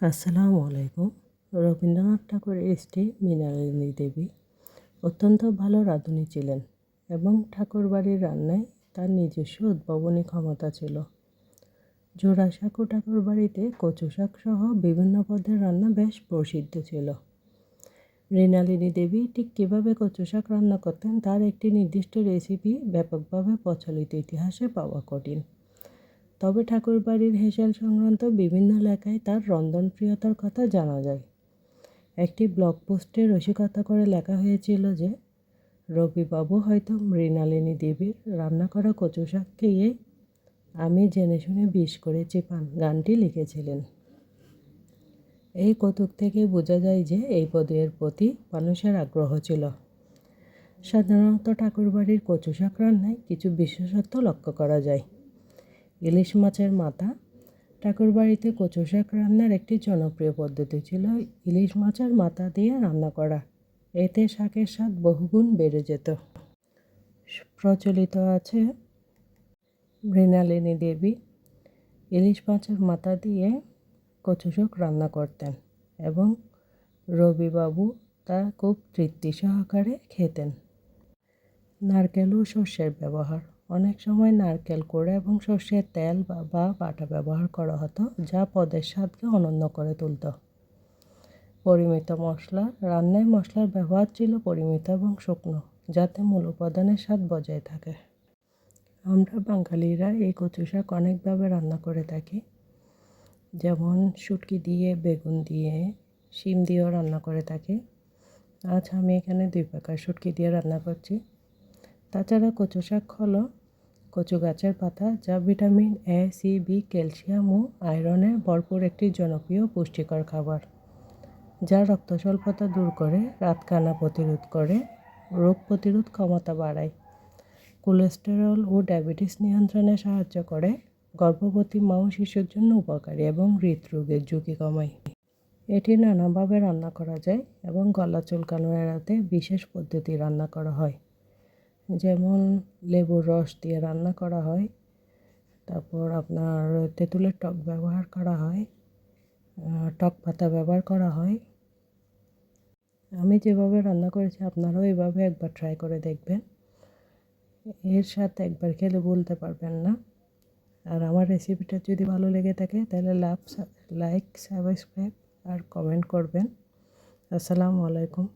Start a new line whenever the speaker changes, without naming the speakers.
আসসালামু আলাইকুম। রবীন্দ্রনাথ ঠাকুরের স্ত্রী মৃণালিনী দেবী অত্যন্ত ভালো রাঁধুনি ছিলেন এবং ঠাকুরবাড়ির রান্নায় তার নিজস্ব উদ্ভাবনী ক্ষমতা ছিল। জোড়াসাঁকো ঠাকুরবাড়িতে কচু শাক সহ বিভিন্ন পদের রান্না বেশ প্রসিদ্ধ ছিল। মৃণালিনী দেবী ঠিক কীভাবে কচু শাক রান্না করতেন তার একটি নির্দিষ্ট রেসিপি ব্যাপকভাবে প্রচলিত ইতিহাসে পাওয়া কঠিন। তবে ঠাকুরবাড়ির হেসেল সংক্রান্ত বিভিন্ন লেখায় তার রন্ধনপ্রিয়তার কথা জানা যায়। একটি ব্লগ পোস্টে রসিকতা করে লেখা হয়েছিল যে, রবিবাবু হয়তো মৃণালিনী দেবীর রান্না করা কচু শাক খেয়ে আমি জেনে শুনে বিষ করেছি পান গানটি লিখেছিলেন। এই কৌতুক থেকে বোঝা যায় যে এই পদের প্রতি মানুষের আগ্রহ ছিল। সাধারণত ঠাকুরবাড়ির কচু শাক রান্নায় কিছু বিশেষত্ব লক্ষ্য করা যায়। ইলিশ মাছের মাথা। ঠাকুরবাড়িতে কচু শাক রান্নার একটি জনপ্রিয় পদ্ধতি ছিল ইলিশ মাছের মাথা দিয়ে রান্না করা। এতে শাকের স্বাদ বহুগুণ বেড়ে যেত। প্রচলিত আছে মৃণালিনী দেবী। ইলিশ মাছের মাথা দিয়ে কচু শাক রান্না করতেন এবং রবিবাবু তা খুব তৃপ্তি সহকারে খেতেন। নারকেল ও শস্যের ব্যবহার। অনেক সময় নারকেল কোড়া এবং সর্ষের তেল বা বাটা ব্যবহার করা হতো, যা পদের স্বাদকে অনন্য করে তুলত। পরিমিত মশলা, রান্নায় মশলার ব্যবহার ছিল পরিমিত এবং শুকনো, যাতে মূল উপাদানের স্বাদ বজায় থাকে। আমরা বাঙালিরা এই কচু শাক অনেকভাবে রান্না করে থাকি। যেমন শুটকি দিয়ে, বেগুন দিয়ে, শিম দিয়েও রান্না করে থাকি। আজ আমি এখানে দুই প্রকার শুটকি দিয়ে রান্না করছি। তাছাড়া কচু শাক হলো কচু গাছের পাতা, যা vitamin A C B calcium ও আয়রনে ভরপুর একটি জনপ্রিয় পুষ্টিকর খাবার, যা রক্ত স্বল্পতা দূর করে, রাতকানা প্রতিরোধ করে, রোগ প্রতিরোধ ক্ষমতা বাড়ায়। কোলেস্টেরল ও ডায়াবেটিস নিয়ন্ত্রণে সাহায্য করে, গর্ভবতী মা ও শিশুর জন্য উপকারী এবং হৃদরোগের ঝুঁকি কমায়। এটি নানাভাবে রান্না করা যায় এবং গলা চুলকানো এড়াতে বিশেষ পদ্ধতি রান্না করা হয়। যেমন লেবুর রস দিয়ে রান্না করা হয়, তারপর আপনার তেঁতুলের টক ব্যবহার করা হয় টক পাতা ব্যবহার করা হয়। আমি যেভাবে রান্না করেছি আপনারাও এভাবে একবার ট্রাই করে দেখবেন। এর সাথে একবার খেলে বলতে পারবেন না। আর আমার রেসিপিটা যদি ভালো লেগে থাকে, তাহলে লাভ লাইক সাবস্ক্রাইব আর কমেন্ট করবেন। আসসালামু আলাইকুম।